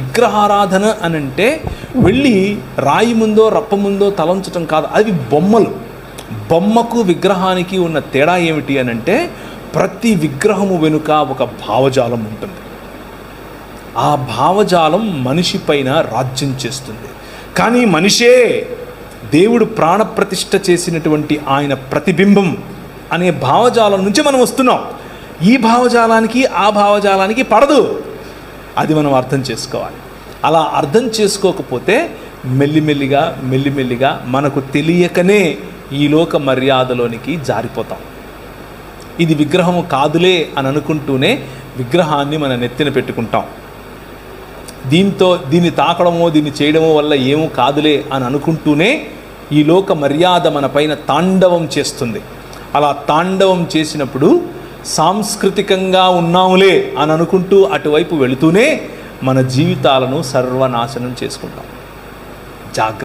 విగ్రహారాధన అని అంటే వెళ్ళి రాయి ముందో రప్ప ముందో తలంచటం కాదు. అవి బొమ్మలు. బొమ్మకు విగ్రహానికి ఉన్న తేడా ఏమిటి అని అంటే ప్రతి విగ్రహము వెనుక ఒక భావజాలం ఉంటుంది. ఆ భావజాలం మనిషి పైన రాజ్యం చేస్తుంది. కానీ మనిషే దేవుడు ప్రాణప్రతిష్ఠ చేసినటువంటి ఆయన ప్రతిబింబం అనే భావజాలం నుంచి మనం వస్తున్నాం. ఈ భావజాలానికి ఆ భావజాలానికి పడదు. అది మనం అర్థం చేసుకోవాలి. అలా అర్థం చేసుకోకపోతే మెల్లిమెల్లిగా మెల్లిమెల్లిగా మనకు తెలియకనే ఈ లోక మర్యాదలోనికి జారిపోతాం. ఇది విగ్రహము కాదులే అని అనుకుంటూనే విగ్రహాన్ని మన నెత్తిన పెట్టుకుంటాం. దీంతో దీన్ని తాకడమో దీన్ని చేయడమో వల్ల ఏమో కాదులే అని అనుకుంటూనే ఈ లోక మర్యాద మన పైన తాండవం చేస్తుంది. అలా తాండవం చేసినప్పుడు సాంస్కృతికంగా ఉన్నాములే అని అనుకుంటూ అటువైపు వెళుతూనే మన జీవితాలను సర్వనాశనం చేసుకుంటాం. జాగ్రత్త.